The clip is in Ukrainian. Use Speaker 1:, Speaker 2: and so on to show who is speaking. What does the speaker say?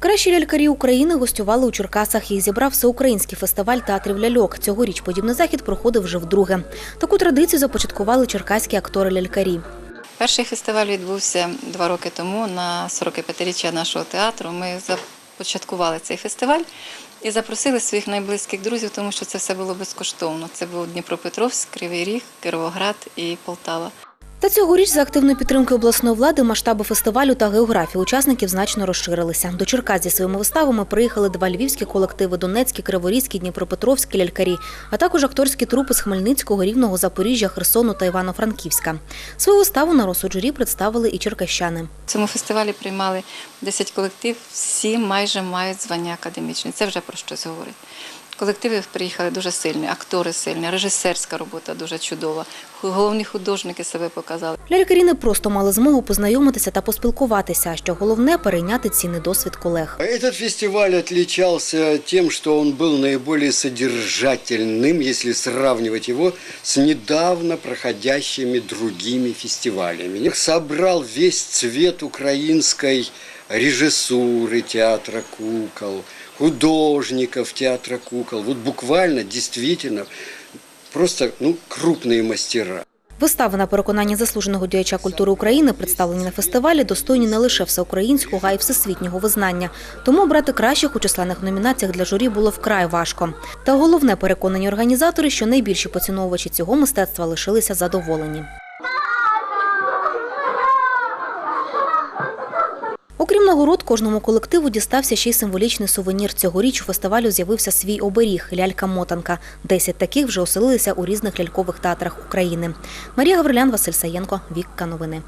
Speaker 1: Кращі лялькарі України гостювали у Черкасах. Їх зібрав всеукраїнський фестиваль театрів ляльок. Цьогоріч подібний захід проходив вже вдруге. Таку традицію започаткували черкаські актори-лялькарі.
Speaker 2: Перший фестиваль відбувся два роки тому на 45-річчя нашого театру. Ми започаткували цей фестиваль і запросили своїх найблизьких друзів, тому що це все було безкоштовно. Це був Дніпропетровськ, Кривий Ріг, Кировоград і Полтава.
Speaker 1: Та цьогоріч за активної підтримки обласної влади масштаби фестивалю та географії учасників значно розширилися. До Черкас зі своїми виставами приїхали два львівські колективи Донецькі, Криворізькі, Дніпропетровські лялькарі, а також акторські трупи з Хмельницького, Рівного, Запоріжжя, Херсону та Івано-Франківська. Свою виставу на розсуд журі представили і черкащани.
Speaker 2: В цьому фестивалі приймали 10 колектив, всі майже мають звання академічне. Це вже про щось говорить. Колективи приїхали дуже сильні, актори сильні, режисерська робота дуже чудова. Головні художники себе показали.
Speaker 1: Лялькарі не просто мали змогу познайомитися та поспілкуватися, а що головне перейняти цінний досвід колег.
Speaker 3: Этот фестиваль отличался тем, что он был наиболее содержательным, если сравнивать его с недавно проходящими другими фестивалями. Собрал весь цвет украинской режиссуры театра кукол, художников театра кукол. Вот буквально, действительно, просто ну, крупные мастера.
Speaker 1: Вистави на переконання заслуженого діяча культури України, представлені на фестивалі, достойні не лише всеукраїнського, а й всесвітнього визнання. Тому обрати кращих у численних номінаціях для журі було вкрай важко. Та головне переконані організатори, що найбільші поціновувачі цього мистецтва лишилися задоволені. Окрім нагород, кожному колективу дістався ще й символічний сувенір. Цьогоріч у фестивалю з'явився свій оберіг лялька-мотанка. Десять таких вже оселилися у різних лялькових театрах України. Марія Гаврилян, Василь Саєнко, Вікка новини.